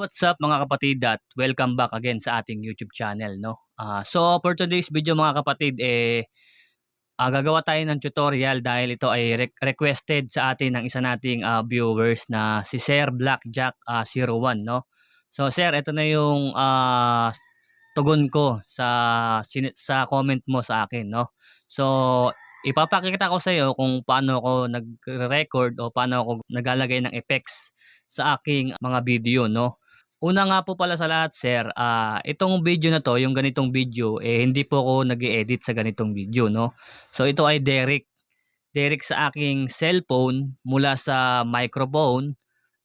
what's up mga kapatid at welcome back again sa ating YouTube channel no. Ah, so for today's video mga kapatid eh ah, gagawa tayo ng tutorial dahil ito ay re- requested sa atin ng isa nating ah, viewers na si Sir Blackjack ah, 01 no. So sir, ito na yung ah, tugon ko sa sa comment mo sa akin no. So ipapakita ko sa iyo kung paano ako nag-record o paano ako naglalagay ng effects sa aking mga video, no? Una nga po pala sa lahat, sir, ah itong video na to, yung ganitong video, eh, hindi po ako nag edit sa ganitong video, no? So, ito ay direct, direct sa aking cellphone mula sa microphone,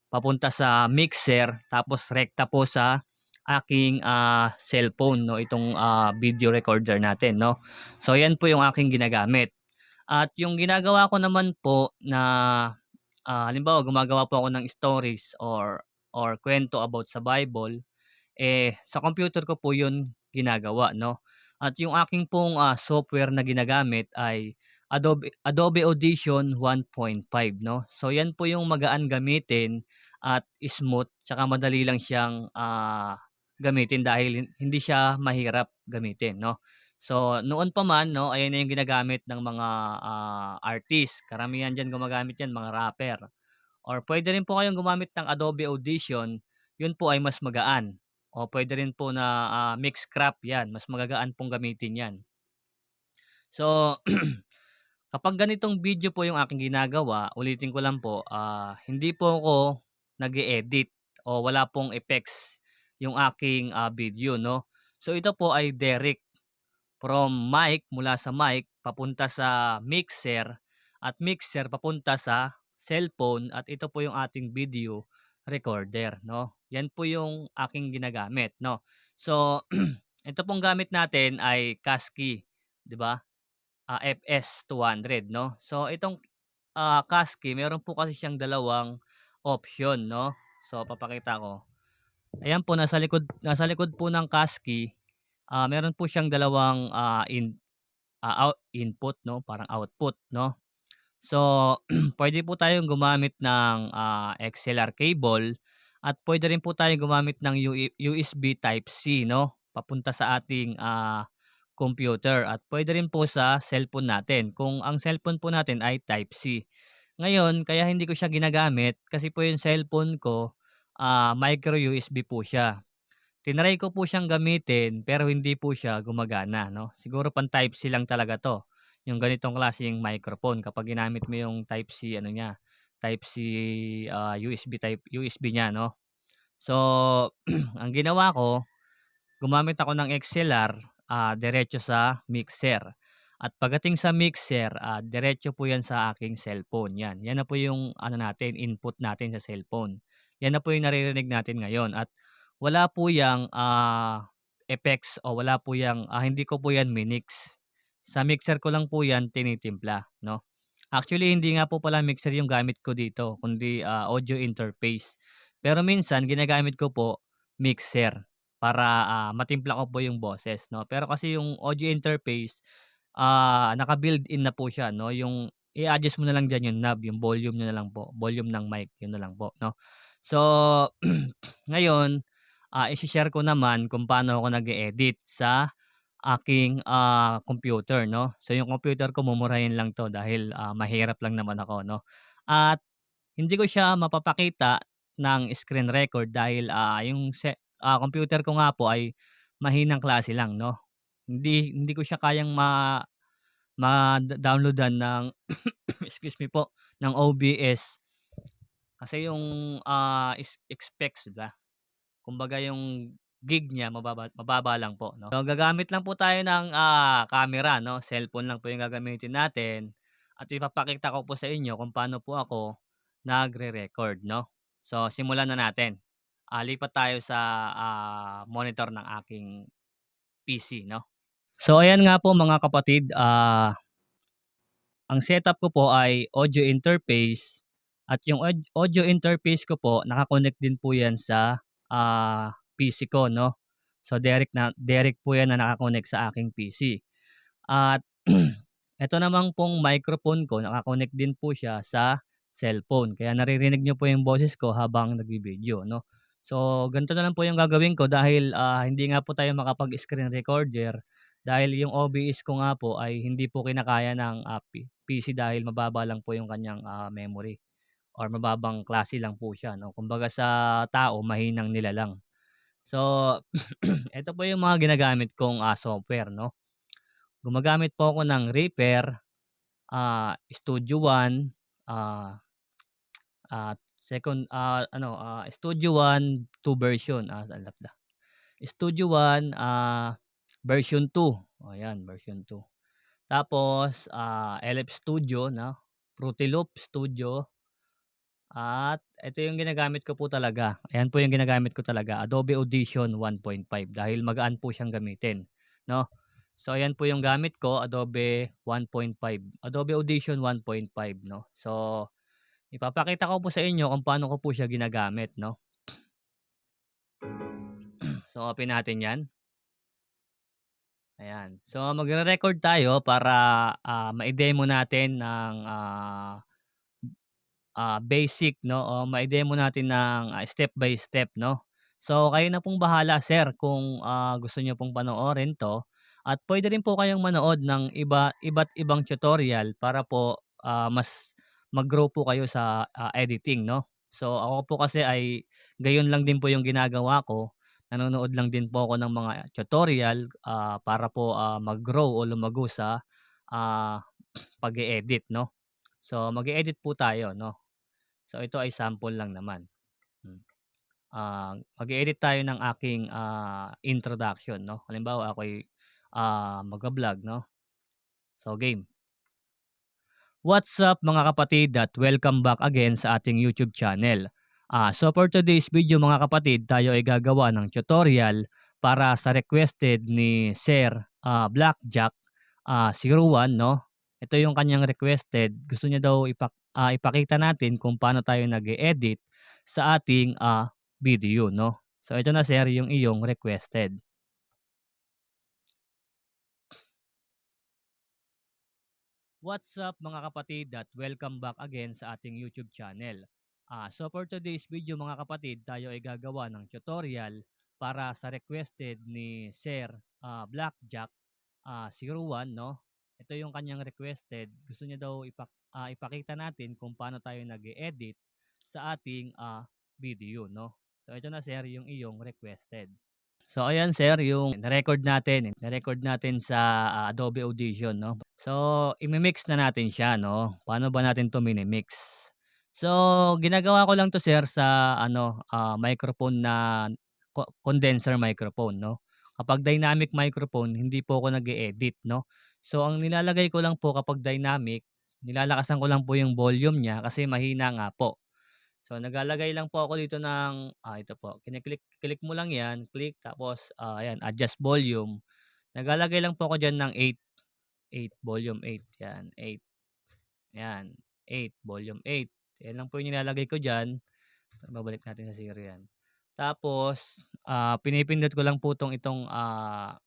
papunta sa mixer, tapos rekta po sa aking ah, cellphone, no? Itong ah, video recorder natin, no? So, yan po yung aking ginagamit. At yung ginagawa ko naman po na ah, halimbawa gumagawa po ako ng stories or or kwento about sa Bible, eh sa computer ko po 'yun ginagawa, no? At yung aking pong ah, software na ginagamit ay Adobe Adobe Audition 1.5, no? So yan po yung magaan gamitin at smooth tsaka madali lang siyang ah, gamitin dahil hindi siya mahirap gamitin, no? So noon pa man, no, ayan na yung ginagamit ng mga ah, artist. Karamihan diyan gumagamit yan, mga rapper. Or pwede rin po kayong gumamit ng Adobe Audition, yun po ay mas magaan. O pwede rin po na ah, Mixcraft yan, mas magagaan pong gamitin yan. So, kapag ganitong video po yung aking ginagawa, ulitin ko lang po, ah, hindi po ako nag edit o wala pong effects yung aking ah, video, no? So, ito po ay direct from mic, mula sa mic, papunta sa mixer, at mixer papunta sa cellphone, at ito po yung ating video recorder, no? Yan po yung aking ginagamit, no? So, ito pong gamit natin ay Kasky, 'di ba? Ah, FS200, no? So, itong ah, Kasky, meron po kasi siyang dalawang option, no? So, papakita ko. Ayan po, nasa likod, nasa likod po ng Kasky, ah, meron po siyang dalawang ah, in, ah, out, input, no? Parang output, no? So, pwede po tayong gumamit ng ah, XLR cable at pwede rin po tayong gumamit ng USB Type-C, no? Papunta sa ating ah, computer at pwede rin po sa cellphone natin kung ang cellphone po natin ay Type-C. Ngayon, kaya hindi ko siya ginagamit kasi po yung cellphone ko ah, micro USB po siya. Tinry ko po siyang gamitin pero hindi po siya gumagana, no? Siguro pang Type-C lang talaga 'to, yung ganitong klaseng microphone kapag ginamit mo yung Type-C ano niya, Type-C ah, USB type USB niya, no? So, ang ginawa ko, gumamit ako ng XLR ah, diretso sa mixer. At pagdating sa mixer, ah, diretso po 'yan sa aking cellphone, 'yan. 'Yan na po yung ano natin, input natin sa cellphone. 'Yan na po yung naririnig natin ngayon at wala po yang ah, effects o wala po yang ah, hindi ko po 'yan minix. Sa mixer ko lang po 'yan tinitimpla, no? Actually, hindi nga po pala mixer yung gamit ko dito, kundi ah, audio interface. Pero minsan ginagamit ko po mixer para ah, matimpla ko po yung boses, no? Pero kasi yung audio interface, ah, naka-built-in na po siya, no? Yung i-adjust mo na lang diyan yung knob, yung volume niya na lang po, volume ng mic, yun na lang po, no? So, ngayon, ah, isi-share ko naman kung paano ako nag-edit sa aking ah, computer, no? So, yung computer ko mumurahin lang 'to dahil ah, mahirap lang naman ako, no? At hindi ko siya mapapakita ng screen record dahil ah, yung se- ah, computer ko nga po ay mahinang klase lang, no? Hindi hindi ko siya kayang ma ma-downloadan ng excuse me po, ng OBS kasi yung ah, is- 'di ba? Kumbaga yung gig niya mababa mababa lang po 'no. So gagamit lang po tayo ng, ah, camera 'no, cellphone lang po yung gagamitin natin at ipapakita ko po sa inyo kung paano po ako nagre-record 'no. So simulan na natin. Ah, lipat tayo sa, ah, monitor ng aking PC 'no. So ayan nga po mga kapatid, ah, ang setup ko po ay audio interface at yung aud- audio interface ko po naka-connect din po 'yan sa ah, PC ko, no? So, direct na direct po 'yan na naka-connect sa aking PC. At eto namang pong microphone ko, naka-connect din po siya sa cellphone. Kaya naririnig niyo po yung boses ko habang nagvi-video, no? So, ganito na lang po yung gagawin ko dahil, ah, hindi nga po tayo makapag-screen recorder dahil yung OBS ko nga po ay hindi po kinakaya ng, ah, P PC dahil mababa lang po yung kanyang, ah, memory or mababang klase lang po siya 'no. Kumbaga sa tao mahinang nilalang. So, eto po yung mga ginagamit kong, ah, software 'no. Gumagamit po ako ng Reaper, ah, Studio One, ah, at second, ah, ano, ah, Studio One 2 version, ah, alapla Studio One, ah, version 2, oh ayan version 2. Tapos, ah, LF Studio 'no, Fruity Loop Studio. At ito yung ginagamit ko po talaga, ayan po yung ginagamit ko talaga, Adobe Audition 1.5 dahil magaan po siyang gamitin 'no. So ayan po yung gamit ko, Adobe 1.5, Adobe Audition 1.5 'no. So, ipapakita ko po sa inyo kung paano ko po siya ginagamit 'no. So, open natin 'yan. Ayan. So, magre-record tayo para, ah, mai-demo natin ng, ah, ah, basic 'no o mai-demo natin ng, ah, step by step 'no. So, kayo na pong bahala sir kung, ah, gusto niyo pong panoorin 'to at puwede rin po kayong manood ng iba iba't ibang tutorial para po, ah, mas mag-grow po kayo sa, ah, editing 'no. So, ako po kasi ay gayon lang din po yung ginagawa ko, nanonood lang din po ako ng mga tutorial, ah, para po, ah, mag-grow o lumago sa, ah, pag-e-edit 'no. So, mag-e-edit po tayo 'no. So, ito ay sample lang naman. Hmm. Ah, mag-e-edit tayo ng aking, ah, introduction 'no. Halimbawa ako'y, ah, magba-vlog 'no. So, game. What's up mga kapatid at welcome back again sa ating YouTube channel. Ah, so for today's video mga kapatid, tayo ay gagawa ng tutorial para sa requested ni Sir, ah, Blackjack, ah, 01 'no. Ito yung kanyang requested, gusto niya daw ipak ah, ipakita natin kung paano tayo nag-e-edit sa ating, ah, video 'no. So ito na sir yung iyong requested. What's up mga kapatid at welcome back again sa ating YouTube channel. Ah, so for today's video mga kapatid, tayo ay gagawa ng tutorial para sa requested ni Sir, ah, Blackjack, ah, 01 'no. Ito yung kanyang requested, gusto niya daw ipak ah, ipakita natin kung paano tayo nag-e-edit sa ating, ah, video 'no. So ito na sir yung iyong requested. So ayan sir yung na-record natin, na-record natin sa, ah, Adobe Audition 'no. So imi-mix na natin siya 'no. Paano ba natin 'to mini-mix? So ginagawa ko lang 'to sir sa ano, ah, microphone na co condenser microphone 'no. Kapag dynamic microphone hindi po ako nag-e-edit 'no. So ang nilalagay ko lang po kapag dynamic, nilalakasan ko lang po yung volume niya kasi mahina nga po. So naglalagay lang po ako dito ng, ah, ito po, kini-click click mo lang 'yan, click tapos, ah, ayan adjust volume. Naglalagay lang po ako diyan ng 8, 8 volume 8, 'yan 8. 'Yan, 8 volume 8. 'Yan lang po yung nilalagay ko diyan. Babalik natin sa 'yan. Tapos, ah, pinipindot ko lang po 'tong itong, ah,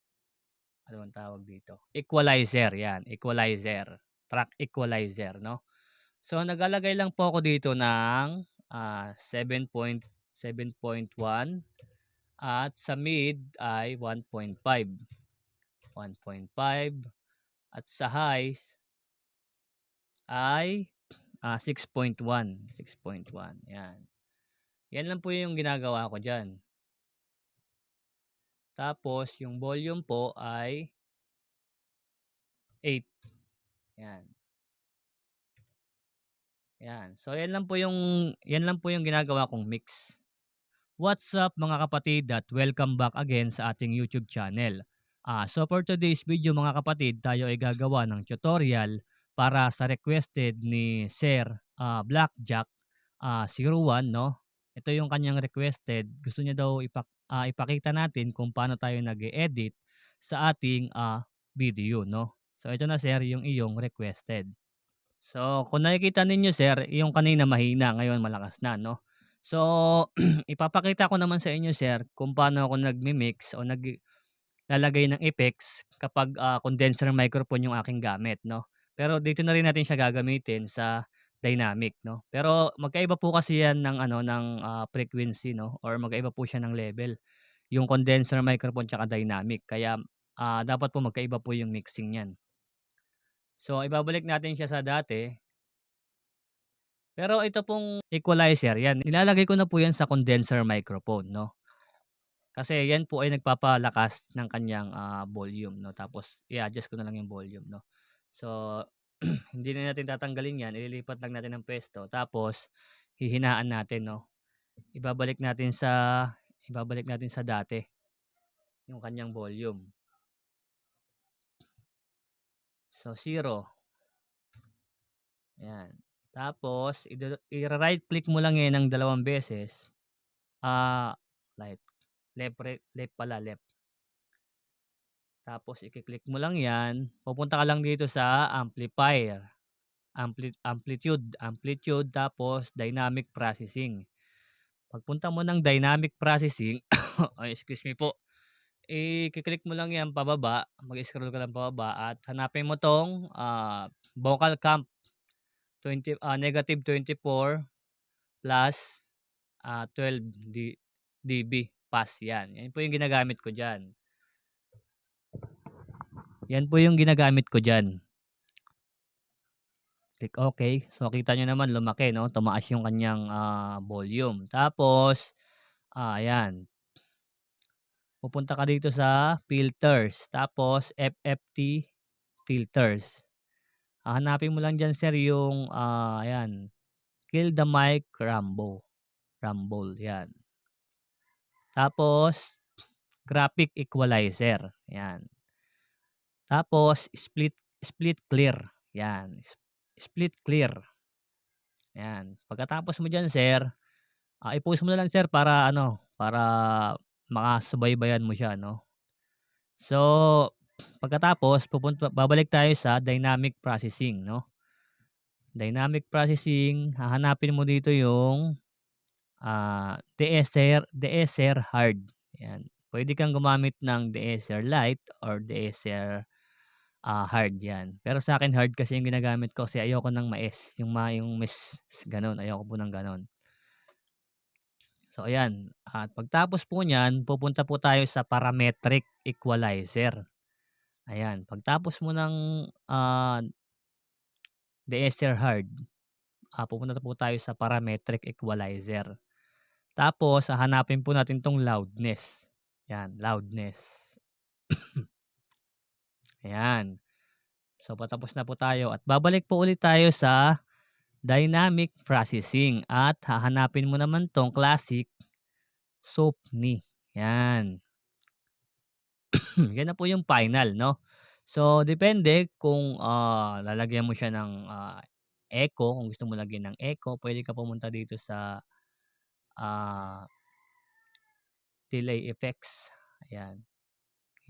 ano bang tawag dito, equalizer 'yan, equalizer, track equalizer 'no. So naglalagay lang po ako dito ng, ah, 7.7.1 at sa mid ay 1.5. 1.5 at sa highs ay, ah, 6.1, 6.1 'yan. 'Yan lang po yung ginagawa ko diyan. Tapos yung volume po ay 8. 'Yan. Yan. So yan lang po yung yan lang po yung ginagawa kong mix. What's up mga kapatid at welcome back again sa ating YouTube channel. Ah, so for today's video mga kapatid, tayo ay gagawa ng tutorial para sa requested ni Sir, ah, Blackjack, ah, 01 'no. Ito yung kanyang requested, gusto niya daw ipak ah, ipakita natin kung paano tayo nag-e-edit sa ating, ah, video 'no. So ito na sir yung iyong requested. So kung nakikita ninyo sir, yung kanina mahina, ngayon malakas na 'no. So ipapakita ko naman sa inyo sir kung paano ako nagmi-mix o naglalagay ng effects kapag, ah, condenser microphone yung aking gamit 'no. Pero dito na rin natin siya gagamitin sa dynamic, no? Pero magkaiba po kasi yan ng ano ng ah, frequency, no? Or magkaiba po siya ng level. Yung condenser microphone tsaka dynamic. Kaya ah, dapat po magkaiba po yung mixing niyan. So ibabalik natin siya sa dati. Pero ito pong equalizer, yan. Nilalagay ko na po yan sa condenser microphone, no? Kasi yan po ay nagpapalakas ng kanyang ah, volume, no? Tapos i-adjust ko na lang yung volume, no? So hindi na natin tatanggalin yan, ililipat lang natin ng pwesto. Tapos hihinaan natin, no? Ibabalik natin sa ibabalik natin sa dati yung kanyang volume. So 0. Ayan. Tapos i-right click mo lang yan ng dalawang beses. Ah, right. Left, left pala, left. Tapos i-click mo lang yan. Pupunta ka lang dito sa amplifier. Ampli amplitude, amplitude, tapos dynamic processing. Pagpunta mo ng dynamic processing, ay, excuse me po, i-click mo lang yan pababa, mag-scroll ka lang pababa at hanapin mo tong ah, vocal camp 20 ah, negative 24 plus ah, 12 D, dB pass yan. Yan po yung ginagamit ko diyan. Yan po yung ginagamit ko diyan. Click OK. So kita nyo naman lumaki no, tumaas yung kanyang ah, volume. Tapos ah, ayan. Pupunta ka dito sa filters. Tapos FFT filters. Ah, hanapin mo lang dyan sir yung ah, ayan. Kill the mic Rambo. Rumble. Yan. Tapos graphic equalizer. Yan. Tapos split split clear. Yan. Split clear. Yan. Pagkatapos mo diyan sir, ah, i-post mo na lang sir para ano, para makasubaybayan mo siya, no? So, pagkatapos pupunta babalik tayo sa dynamic processing, no? Dynamic processing, hahanapin mo dito yung ah DSR DSR hard. Yan. Pwede kang gumamit ng DSR light or DSR ah, hard yan. Pero sa akin hard kasi yung ginagamit ko kasi ayoko ng mais, yung ma yung mes ganun, ayoko po ng ganun. So ayan, at pagtapos po niyan, pupunta po tayo sa parametric equalizer. Ayan, pagtapos mo ng ah, DSR hard, ah, pupunta po tayo sa parametric equalizer. Tapos hahanapin po natin tong loudness. Yan, loudness. Ayan. So patapos na po tayo at babalik po ulit tayo sa dynamic processing at hahanapin mo naman tong classic SOAP-NI. Yan. Yan na po yung final, no? So depende kung ah, lalagyan mo siya ng ah, echo, kung gusto mo lagyan ng echo, pwede ka pumunta dito sa ah, delay effects. Ayan.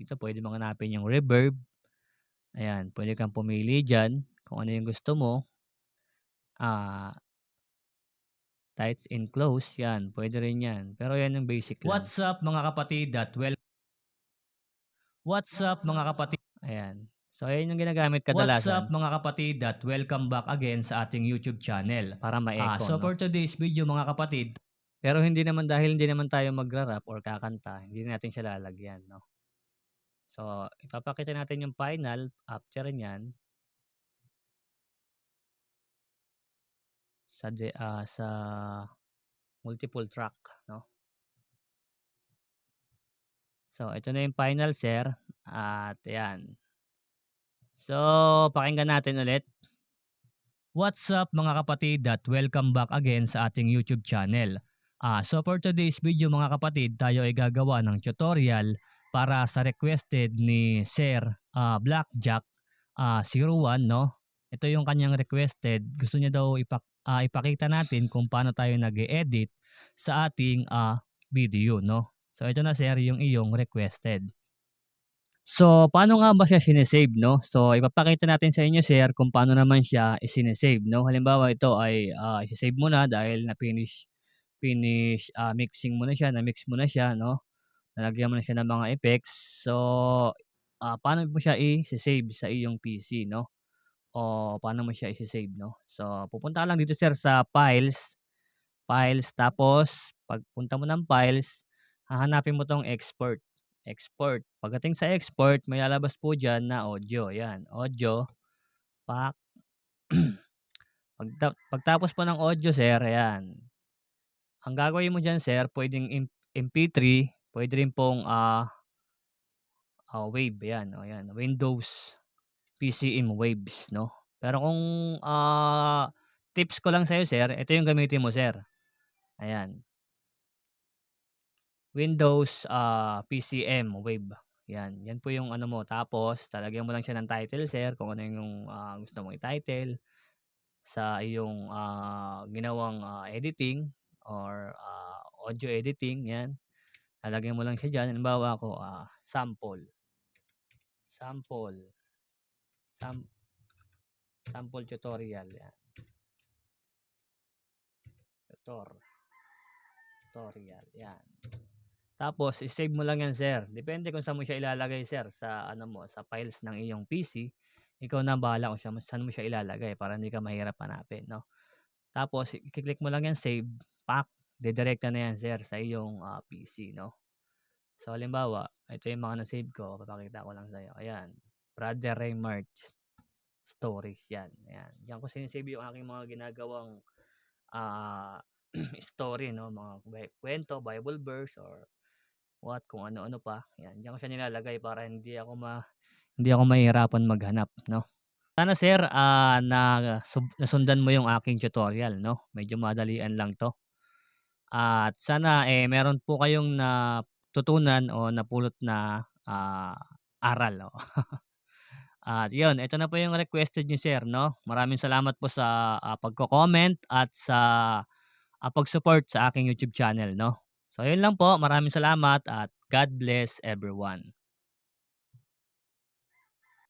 Dito pwede mong hanapin yung reverb. Ayan, pwede kang pumili diyan kung ano yung gusto mo. Ah, tights and close, yan, pwede rin yan. Pero yan yung basic lang. What's up mga kapatid at well What's up mga kapatid? Ayan. So ayan yung ginagamit kadalasan. What's up mga kapatid at welcome back again sa ating YouTube channel. Para ma-echo. Ah, so no? for today's video mga kapatid, pero hindi naman dahil hindi naman tayo magra-rap or kakanta, hindi natin siya lalagyan, no? So, ipapakita natin yung final after niyan. Sa ah, sa multiple track, no? So, ito na yung final, sir. At ayan. So, pakinggan natin ulit. What's up mga kapatid at welcome back again sa ating YouTube channel. Ah, so for today's video mga kapatid, tayo ay gagawa ng tutorial para sa requested ni Sir ah, Blackjack ah, 01 no. Ito yung kanyang requested. Gusto niya daw ipak ah, ipakita natin kung paano tayo nag-edit sa ating ah, video no. So ito na sir yung iyong requested. So paano nga ba siya sinesave no? So ipapakita natin sa inyo sir kung paano naman siya isinesave no. Halimbawa ito ay uh, isasave mo na dahil na finish finish ah, mixing mo na siya, na-mix mo na siya no. Nalagyan mo na siya ng mga effects. So ah, paano mo siya i-save sa iyong PC no? o paano mo siya isi-save, no? So, pupunta ka lang dito sir sa files, files tapos pagpunta mo ng files, hahanapin mo 'tong export, export. Pagdating sa export may lalabas po diyan na audio, 'yan, audio, pak. Pagta pagtapos po ng audio sir, ayan. Ang gagawin mo diyan sir, puwedeng M MP3, puwede rin pong, ah ah, wave, 'yan, oh, 'yan, Windows PCM waves, no? Pero kung, ah, tips ko lang sa'yo sir, ito yung gamitin mo sir, ayan. Windows, ah, PCM wave, 'yan. 'Yan po yung ano mo, tapos lalagyan mo lang siya ng title sir, kung ano yung, ah, gusto mong i-title sa iyong, ah, ginawang, ah, editing or, ah, audio editing, 'yan. Lalagyan mo lang siya diyan, halimbawa ako, ah, sample. Sample. Sam sample tutorial, 'yan. Tutor. Tutorial, 'yan. Tapos i-save mo lang 'yan sir, depende kung saan mo siya ilalagay sir, sa ano mo, sa files ng iyong PC. Ikaw na bahala kung saan mo siya ilalagay para hindi ka mahirap hanapin, no? Tapos i-ki-click mo lang 'yan save, pak, didirekta na 'yan sir sa iyong, ah, PC, no? So halimbawa, ito yung mga na-save ko, papakita ko lang sa'yo, ayan. Brother Raymart stories, 'yan, ayan. Diyan ko sine-save yung aking mga ginagawang, ah, story, no, mga kwe kuwento, Bible verse or what, kung ano-ano pa, 'yan. Diyan ko siya nilalagay para hindi ako ma hindi ako mahihirapan maghanap, no? Sana sir, ah, na nasundan mo yung aking tutorial, no? Medyo madalian lang 'to. At sana, eh, meron po kayong natutunan o napulot na, ah, aral, oh. At 'yun, ito na po yung requested niyo sir, no? Maraming salamat po sa, ah, pagko-comment at sa, ah, pag-support sa aking YouTube channel, no? So 'yun lang po, maraming salamat at God bless everyone.